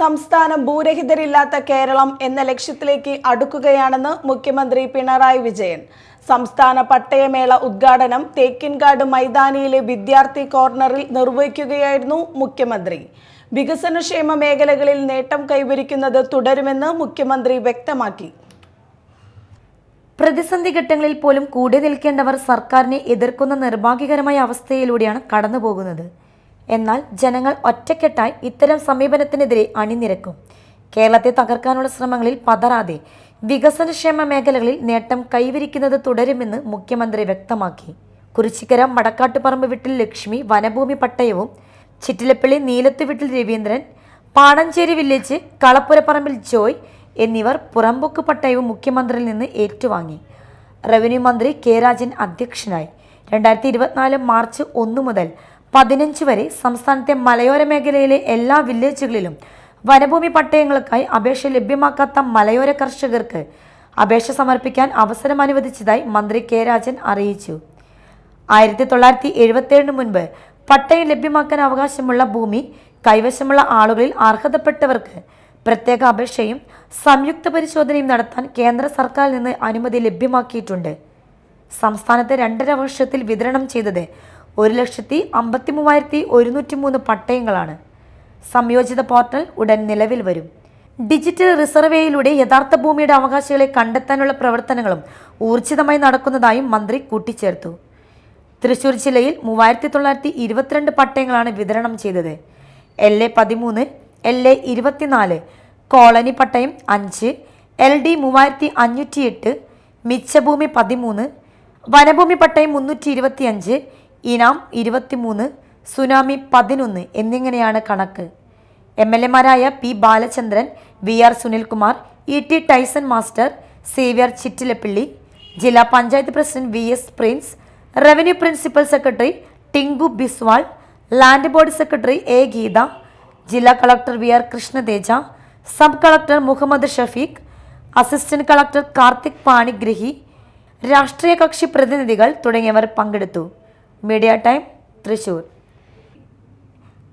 സംസ്ഥാനം ഭൂരഹിതരില്ലാത്ത കേരളം എന്ന ലക്ഷ്യത്തിലേക്ക് അടുക്കുകയാണെന്ന് മുഖ്യമന്ത്രി പിണറായി വിജയൻ. സംസ്ഥാന പട്ടയമേള ഉദ്ഘാടനം തേക്കിൻകാട് മൈതാനിയിലെ വിദ്യാർത്ഥി കോർണറിൽ നിർവഹിക്കുകയായിരുന്നു മുഖ്യമന്ത്രി. വികസനക്ഷേമ മേഖലകളിൽ നേട്ടം കൈവരിക്കുന്നത് തുടരുമെന്ന് മുഖ്യമന്ത്രി വ്യക്തമാക്കി. പ്രതിസന്ധി ഘട്ടങ്ങളിൽ പോലും കൂടെ നിൽക്കേണ്ടവർ സർക്കാരിനെ എതിർക്കുന്ന നിർഭാഗ്യകരമായ അവസ്ഥയിലൂടെയാണ് കടന്നുപോകുന്നത്. എന്നാൽ ജനങ്ങൾ ഒറ്റക്കെട്ടായി ഇത്തരം സമീപനത്തിനെതിരെ അണിനിരക്കും. കേരളത്തെ തകർക്കാനുള്ള ശ്രമങ്ങളിൽ പതറാതെ വികസനക്ഷേമ മേഖലകളിൽ നേട്ടം കൈവരിക്കുന്നത് തുടരുമെന്ന് മുഖ്യമന്ത്രി വ്യക്തമാക്കി. കുറിച്ചിക്കര മടക്കാട്ടുപറമ്പ് വീട്ടിൽ ലക്ഷ്മി വനഭൂമി പട്ടയവും ചിറ്റിലപ്പള്ളി നീലത്ത് വീട്ടിൽ രവീന്ദ്രൻ പാണഞ്ചേരി വില്ലേജ് കളപ്പുരപ്പറമ്പിൽ ജോയ് എന്നിവർ പുറമ്പൊക്ക് പട്ടയവും മുഖ്യമന്ത്രിയിൽ നിന്ന് ഏറ്റുവാങ്ങി. റവന്യൂ മന്ത്രി കെ രാജൻ അധ്യക്ഷനായി. രണ്ടായിരത്തി ഇരുപത്തിനാല് മാർച്ച് ഒന്ന് മുതൽ പതിനഞ്ച് വരെ സംസ്ഥാനത്തെ മലയോര മേഖലയിലെ എല്ലാ വില്ലേജുകളിലും വനഭൂമി പട്ടയങ്ങൾക്കായി അപേക്ഷ ലഭ്യമാക്കാത്ത മലയോര കർഷകർക്ക് അപേക്ഷ സമർപ്പിക്കാൻ അവസരം അനുവദിച്ചതായി മന്ത്രി കെ രാജൻ അറിയിച്ചു. ആയിരത്തി തൊള്ളായിരത്തി എഴുപത്തേഴിന് മുൻപ് പട്ടയം ലഭ്യമാക്കാൻ അവകാശമുള്ള ഭൂമി കൈവശമുള്ള ആളുകളിൽ അർഹതപ്പെട്ടവർക്ക് പ്രത്യേക അപേക്ഷയും സംയുക്ത പരിശോധനയും നടത്താൻ കേന്ദ്ര സർക്കാരിൽ നിന്ന് അനുമതി ലഭ്യമാക്കിയിട്ടുണ്ട്. സംസ്ഥാനത്ത് രണ്ടര വർഷത്തിൽ വിതരണം ചെയ്തത് ഒരു ലക്ഷത്തി അമ്പത്തി മൂവായിരത്തി ഒരുന്നൂറ്റി മൂന്ന് പട്ടയങ്ങളാണ്. സംയോജിത പോർട്ടൽ ഉടൻ നിലവിൽ വരും. ഡിജിറ്റൽ റിസർവേയിലൂടെ യഥാർത്ഥ ഭൂമിയുടെ അവകാശികളെ കണ്ടെത്താനുള്ള പ്രവർത്തനങ്ങളും ഊർജിതമായി നടക്കുന്നതായും മന്ത്രി കൂട്ടിച്ചേർത്തു. തൃശൂർ ജില്ലയിൽ മൂവായിരത്തി തൊള്ളായിരത്തി ഇരുപത്തിരണ്ട് പട്ടയങ്ങളാണ് വിതരണം ചെയ്തത്. എൽ എ പതിമൂന്ന് എൽ എ ഇരുപത്തിനാല് കോളനി പട്ടയം അഞ്ച് എൽ ഡി മൂവായിരത്തി അഞ്ഞൂറ്റി എട്ട് മിച്ചഭൂമി പതിമൂന്ന് വനഭൂമി പട്ടയം മുന്നൂറ്റി ഇരുപത്തിയഞ്ച് ഇനാം ഇരുപത്തിമൂന്ന് സുനാമി പതിനൊന്ന് എന്നിങ്ങനെയാണ് കണക്ക്. M L എമാരായ P Balachandran V R Sunilkumar E T Tyson master Xavier Chittilappilly ജില്ലാ panchayat president V S Prince revenue principal secretary Tinku Biswal land board secretary A Geetha ജില്ലാ collector V R Krishnateja sub collector Muhammad Shafeeq assistant collector Karthik Panigrahi രാഷ്ട്രീയ കക്ഷി പ്രതിനിധികൾ തുടങ്ങിയവർ പങ്കെടുത്തു. Media time Thrissur.